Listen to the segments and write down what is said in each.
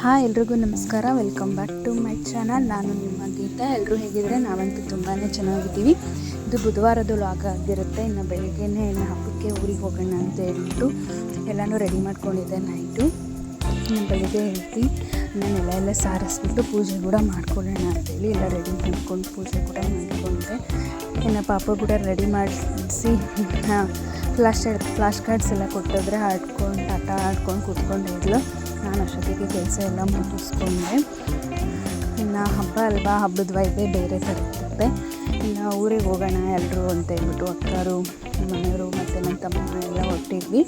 Hi ಎಲ್ರಿಗೂ ನಮಸ್ಕಾರ. Welcome back to my channel ನಾನು ನಿಮ್ಮ ಗೀತಾ. ಎಲ್ಲರೂ ಹೇಗಿದ್ರೆ ನಾವಂತೂ ತುಂಬಾ ಚೆನ್ನಾಗಿದ್ದೀವಿ. ಇದು ಬುಧವಾರದ ಲಾಗ್ ಆಗಿರುತ್ತೆ. ಇನ್ನು ಬೆಳಗ್ಗೆನೇ ಇನ್ನು ಹಬ್ಬಕ್ಕೆ ಊರಿಗೆ ಹೋಗೋಣ ಅಂತ ಹೇಳ್ಬಿಟ್ಟು ಎಲ್ಲನೂ ರೆಡಿ ಮಾಡ್ಕೊಂಡಿದ್ದೆ ನೈಟು ಇನ್ನು ಬೆಳಿಗ್ಗೆ ಹೇಳ್ತಿ ನಾನು ಎಲ್ಲ ಎಲ್ಲ ಸಾರಿಸ್ಬಿಟ್ಟು ಪೂಜೆ ಕೂಡ ಮಾಡ್ಕೊಳ್ಳೋಣ ಅಂತೇಳಿ ಎಲ್ಲ ರೆಡಿ ಮಾಡ್ಕೊಂಡು ಪೂಜೆ ಕೂಡ ಮಾಡಿಕೊಂಡೆ. ಇನ್ನು ಪಾಪ ಕೂಡ ರೆಡಿ ಮಾಡಿಸಿ ಫ್ಲಾಶ್ ಫ್ಲಾಶ್ ಕಾರ್ಡ್ಸ್ ಎಲ್ಲ ಕೊಟ್ಟಿದ್ರೆ ಆಡ್ಕೊಂಡು, ಆಟ ಆಡ್ಕೊಂಡು ಕೂತ್ಕೊಂಡಿದ್ಲು ನಾನು ಅಷ್ಟೊತ್ತಿಗೆ ಕೆಲಸ ಎಲ್ಲ ಮುಗಿಸ್ಕೊಂಡೆ. ಇನ್ನು ಹಬ್ಬ ಅಲ್ವಾ? ಹಬ್ಬದ ವೈಬೇ ಬೇರೆ ಥರ ಇರುತ್ತೆ. ಇನ್ನು ಊರಿಗೆ ಹೋಗೋಣ ಎಲ್ಲರೂ ಅಂತ ಹೇಳ್ಬಿಟ್ಟು ಅಕ್ಕರು, ಮನೆಯವರು ಮತ್ತು ನನ್ನ ತಮ್ಮ ಎಲ್ಲ ಹೊಟ್ಟಿದ್ವಿ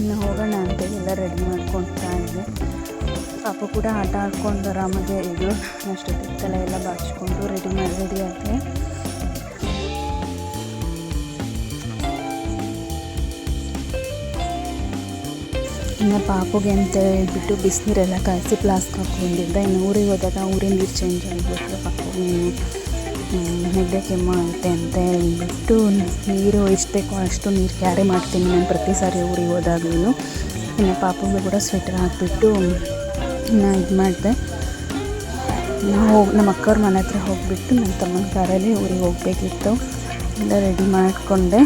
ಇನ್ನು ಹೋಗೋಣ ಅಂತೇಳಿ ಎಲ್ಲ ರೆಡಿ ಮಾಡ್ಕೊಳ್ತಾ ಇದ್ದೆ ಪಾಪ ಕೂಡ ಆಟ ಆಡ್ಕೊಂಡು ಆರಾಮಾಗೆ ಇದ್ದರು ಅಷ್ಟೊತ್ತಿಗೆ ತಲೆ ಎಲ್ಲ ಬಾಚಿಕೊಂಡು ರೆಡಿ ಮಾಡಿ ರೆಡಿ ಆದೆ ಇನ್ನು ಪಾಪುಗೆ ಅಂತ ಹೇಳ್ಬಿಟ್ಟು ಬಿಸಿನೀರೆಲ್ಲ ಕಾಯಿಸಿ ಫ್ಲಾಸ್ಕ್ ಹಾಕೊಂಡಿದ್ದೆ ಇನ್ನು ಊರಿಗೆ ಹೋದಾಗ ಊರಿನ ನೀರು ಚೇಂಜ್ ಆಗಿಬಿಟ್ಟು ಪಾಪುಗೆ ನೆಗಡಿ ಕೆಮ್ಮು ಆಗುತ್ತೆ ಅಂತ ಹೇಳ್ಬಿಟ್ಟು ನೀರು ಎಷ್ಟು ಬೇಕೋ ಅಷ್ಟು ನೀರು ಕ್ಯಾರಿ ಮಾಡ್ತೀನಿ ನಾನು ಪ್ರತಿ ಸಾರಿ ಊರಿಗೆ ಹೋದಾಗಲೂ ಇನ್ನು ಪಾಪುಗೆ ಕೂಡ ಸ್ವೆಟರ್ ಹಾಕಿಬಿಟ್ಟು ಇನ್ನು ಇದು ಮಾಡಿದೆ. ನಾವು ನಮ್ಮ ಅಕ್ಕವ್ರ ಮನೆ ಹತ್ರ ಹೋಗಿಬಿಟ್ಟು ನನ್ನ ತಮ್ಮನ ಕಾರಲ್ಲಿ ಊರಿಗೆ ಹೋಗಬೇಕಿತ್ತು. ಎಲ್ಲ ರೆಡಿ ಮಾಡಿಕೊಂಡೆ.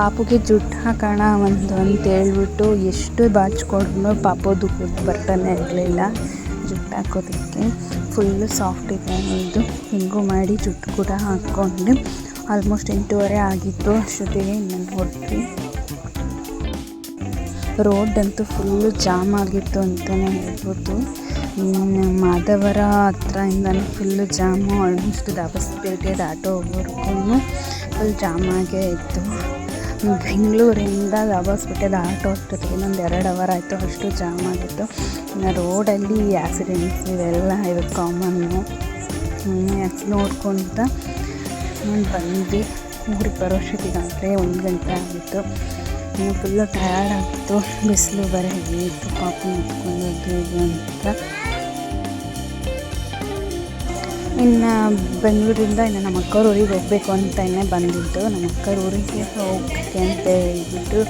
ಪಾಪುಗೆ ಜುಟ್ಟು ಹಾಕೋಣ ಒಂದು ಅಂತ ಹೇಳ್ಬಿಟ್ಟು ಎಷ್ಟು ಬಾಚ್ಕೊಂಡ್ರು ಪಾಪು ಬರ್ತಾನೆ ಇರಲಿಲ್ಲ ಜುಟ್ಟು ಹಾಕೋದಕ್ಕೆ. ಫುಲ್ಲು ಸಾಫ್ಟ್ ಇದೆ ಅನ್ನೋದು ಹಿಂಗೂ ಮಾಡಿ ಜುಟ್ಟು ಕೂಡ ಹಾಕ್ಕೊಂಡು ಆಲ್ಮೋಸ್ಟ್ ಎಂಟೂವರೆ ಆಗಿತ್ತು ಅಷ್ಟೊತ್ತಿಗೆ ನಾನು ರೋಡ್ ಅಂತೂ ಫುಲ್ಲು ಜಾಮ್ ಆಗಿತ್ತು ಅಂತಲೇ ಹೇಳ್ಬೋದು. ಮಾಧವರ ಹತ್ರದಿಂದನೂ ಫುಲ್ಲು ಜಾಮು ಆಲ್ಮೋಸ್ಟ್ ದಾಬಸ್ಪೇಟೆ ದಾಟೋ ಹೋಗೋರ್ಗು ಫುಲ್ ಜಾಮ್ ಆಗೇ ಇತ್ತು. ಬೆಂಗಳೂರಿಂದ ದಾಬಸ್ಪೇಟೆ ಆಟೋ ಅಷ್ಟೊತ್ತಿಗೆ ಇನ್ನೊಂದು ಎರಡು ಅವರ್ ಆಯಿತು, ಅಷ್ಟು ಜಾಮ್ ಆಗಿತ್ತು. ಇನ್ನು ರೋಡಲ್ಲಿ ಆ್ಯಕ್ಸಿಡೆಂಟ್ಸ್ ಇವೆಲ್ಲ ಇವು ಕಾಮನ್ನು ನೋಡ್ಕೊತ ಬಂದು. ಊರಿಗೆ ಬರೋಷ್ಟೊತ್ತಿಗಾದರೆ ಒಂದು ಗಂಟೆ ಆಗಿತ್ತು. ಇನ್ನು ಫುಲ್ಲು ಟಯರ್ಡ್ ಆಗಿತ್ತು ಬಿಸಿಲು ಬರೀ ಇತ್ತು ಕಾಫಿ ಇದು ಅಂತ. ಇನ್ನು ಬೆಂಗಳೂರಿಂದ ಇನ್ನು ನಮ್ಮ ಅಕ್ಕವ್ರ ಊರಿಗೆ ಹೋಗಬೇಕು ಅಂತ ಇನ್ನೇ ಬಂದಿದ್ದು. ನಮ್ಮ ಅಕ್ಕವ್ರ ಊರಿಗೆ ಹೋಗಕ್ಕೆ ಅಂತ ಹೇಳ್ಬಿಟ್ಟು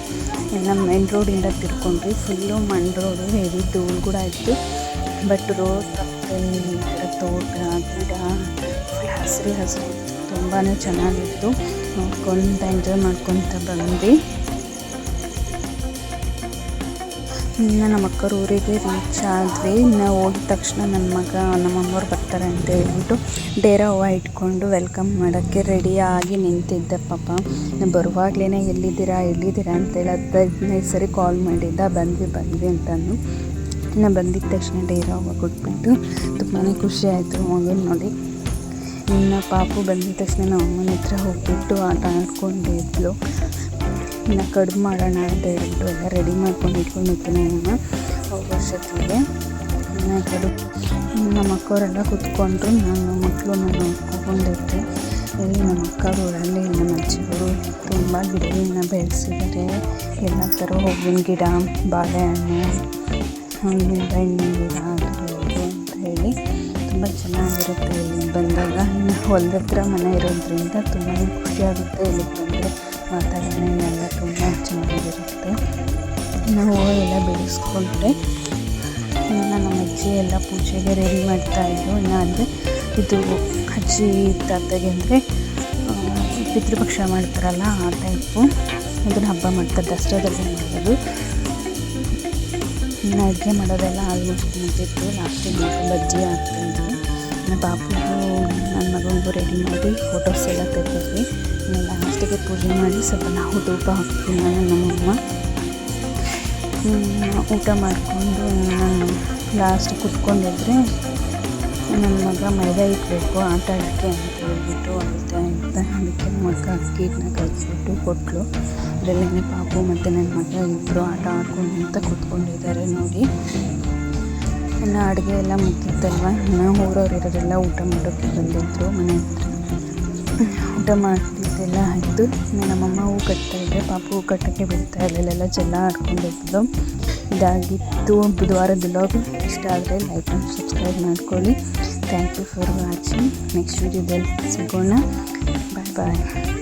ಇನ್ನು ಮೇನ್ ರೋಡಿಂದ ತಿರ್ಕೊಂಡ್ವಿ. ಫುಲ್ಲು ಮಣ್ಣು ರೋಡು ಹೆವಿ ಧೂಳು ಕೂಡ ಇತ್ತು. ಬಟ್ ರೋಡ್ ತೋಟ, ಗಿಡ ಹಸಿರು ಹಸಿರು ತುಂಬಾ ಚೆನ್ನಾಗಿತ್ತು. ನೋಡ್ಕೊತ ಎಂಜಾಯ್ ಮಾಡ್ಕೊತ ಬಂದ್ವಿ. ಇನ್ನು ನಮ್ಮ ಅಕ್ಕವ್ರ ಊರಿಗೆ ರೀಚ್ ಆದ್ವಿ ಇನ್ನು ಹೋಗಿದ ತಕ್ಷಣ ನನ್ನ ಮಗ ನಮ್ಮಮ್ಮವ್ರು ಬರ್ತಾರೆ ಅಂತ ಹೇಳ್ಬಿಟ್ಟು ಡೇರ ಹೂವು ಇಟ್ಕೊಂಡು ವೆಲ್ಕಮ್ ಮಾಡೋಕ್ಕೆ ರೆಡಿಯಾಗಿ ನಿಂತಿದ್ದೆ ಪಾಪ. ಬರುವಾಗಲೇ ಎಲ್ಲಿದ್ದೀರಾ ಎಲ್ಲಿದ್ದೀರಾ ಅಂತೇಳಿ ಹದಿನೈದು ಸರಿ ಕಾಲ್ ಮಾಡಿದ್ದ, ಬಂದ್ವಿ ಬಂದ್ವಿ ಅಂತಂದು. ಇನ್ನು ಬಂದಿದ್ದ ತಕ್ಷಣ ಡೇರ ಹೂವು ಕೊಟ್ಬಿಟ್ಟು ತುಂಬಾ ಖುಷಿ ಆಯಿತು ಮಗನ ನೋಡಿ. ಇನ್ನು ಪಾಪು ಬಂದಿದ ತಕ್ಷಣ ನಮ್ಮ ಅಮ್ಮನ ಹತ್ರ ಹೋಗ್ಬಿಟ್ಟು ಆಟ ಆಡ್ಕೊಂಡಿದ್ಲು ಇನ್ನು ಕಡುಬು ಮಾಡೋಣ ಅಂತ ಹೇಳ್ಬಿಟ್ಟು ಎಲ್ಲ ರೆಡಿ ಮಾಡ್ಕೊಂಡು ಇಟ್ಕೊಂಡಿತ್ತು ಇನ್ನು ವರ್ಷಕ್ಕೆ. ಇನ್ನು ಕಡು ನಮ್ಮ ಅಕ್ಕವರೆಲ್ಲ ಕೂತ್ಕೊಂಡ್ರು, ನಾನು ಮಕ್ಕಳು ನಾನು ಕೂತ್ಕೊಂಡಿದ್ದೆ ಇಲ್ಲಿ ನಮ್ಮ ಅಕ್ಕವರಲ್ಲಿ ನಮ್ಮ ಅಜ್ಜಿಗಳು ತುಂಬ ಗಿಡಗಳನ್ನ ಬೆಳೆಸಿದ್ದಾರೆ. ಎಲ್ಲ ಥರ ಹೂವಿನ ಗಿಡ ಬಾಳೆಹಣ್ಣು ಹಣ್ಣಿನ ಹಣ್ಣಿನ ಗಿಡ ತುಂಬ ಚೆನ್ನಾಗಿರುತ್ತೆ ಇಲ್ಲಿ ಬಂದಾಗ. ಹೊಲದ ಹತ್ರ ಮನೆ ಇರೋದ್ರಿಂದ ತುಂಬಾ ಖುಷಿಯಾಗುತ್ತೆ ಇಲ್ಲಿಗೆ ಬಂದರೆ ವಾತಾವರಣ ಎಲ್ಲ ತುಂಬ ಚೆನ್ನಾಗಿರುತ್ತೆ. ನಾವು ಎಲ್ಲ ಬೆಳೆಸ್ಕೊಂಡ್ರೆ ಇನ್ನು ನಮ್ಮ ಅಜ್ಜಿ ಎಲ್ಲ ಪೂಜೆಗೆ ರೆಡಿ ಮಾಡ್ತಾಯಿದ್ರು ಇನ್ನು ಅಂದರೆ ಇದು ಅಜ್ಜಿ ತಾತಗೆ ಅಂದರೆ ಪಿತೃಪಕ್ಷ ಮಾಡ್ತಾರಲ್ಲ ಆ ಟೈಪು ಅದನ್ನು ಹಬ್ಬ ಮಾಡ್ತಾರೆ ದಸರಾದಲ್ಲಿ ಮಾಡೋದು ಇನ್ನು ಅಡುಗೆ ಮಾಡೋದೆಲ್ಲ ಆಲ್ಮೋಸ್ಟ್ ಮುಗಿದಿತ್ತು ಲಾಸ್ಟಿಗೆ ಬಜ್ಜಿ ಹಾಕ್ತಾಯಿದ್ವಿ ನನ್ನ ಪಾಪುಗೂ ನನ್ನ ಮಗನಿಗೂ ರೆಡಿ ಮಾಡಿ ಫೋಟೋಸ್ ಎಲ್ಲ ತೆಗೆದ್ವಿ ಲಾಸ್ಟಿಗೆ ಪೂಜೆ ಮಾಡಿ ಸ್ವಲ್ಪ ನಾವು ಧೂಪ ಹಾಕ್ತೀವಿ, ನಾನು ನಮ್ಮಮ್ಮ ಊಟ ಮಾಡಿಕೊಂಡು ನಾನು ಲಾಸ್ಟ್ ಕುತ್ಕೊಂಡಿದ್ರೆ ನನ್ನ ಮಗ ಮೈದಾ ಇಟ್ಬೇಕು ಆಟ ಆಡೋಕ್ಕೆ ಅಂತ ಹೇಳ್ಬಿಟ್ಟು ಅಂತ ಅಂತ ಅದಕ್ಕೆ ಮಗ ಅಕ್ಕಿ ಹಿಟ್ಟನ್ನ ಕಲಿಸ್ಬಿಟ್ಟು ಕೊಟ್ಟಲು ಅದರಲ್ಲೇ ಪಾಪು ಮತ್ತು ನನ್ನ ಮಗ ಇಬ್ಬರು ಆಟ ಆಡ್ಕೊಂಡು ಅಂತ ಕೂತ್ಕೊಂಡಿದ್ದಾರೆ ನೋಡಿ. ಇನ್ನು ಅಡುಗೆ ಎಲ್ಲ ಮುಗಿತ್ತಲ್ವ ಇನ್ನು ಊರವ್ರು ಇರೋರೆಲ್ಲ ಊಟ ಮಾಡೋಕ್ಕೆ ಬಂದಿದ್ದರು ಮನೆ ಹತ್ರ. ಊಟ ಮಾಡ್ತಿದ್ದೆಲ್ಲ ಆಯಿತು. ನಮ್ಮಮ್ಮ ಹೂ ಕಟ್ತಾ ಇದ್ದೆ ಪಾಪ ಹೂ ಕಟ್ಟೋಕ್ಕೆ ಬಿಡ್ತಾ ಇರಲಿಲ್ಲ ಚೆನ್ನ ಆಡ್ಕೊಂಡಿದ್ದು ಇದಾಗಿತ್ತು ಬುಧವಾರದ ಇಷ್ಟ ಆದರೆ ಲೈಕ್ ಆ್ಯಂಡ್ ಸಬ್ಸ್ಕ್ರೈಬ್ ಮಾಡ್ಕೊಳ್ಳಿ. Thank you for watching next ವೀಡಿಯೋದಲ್ಲಿ ಸಿಗೋಣ. ಬಾಯ್ ಬಾಯ್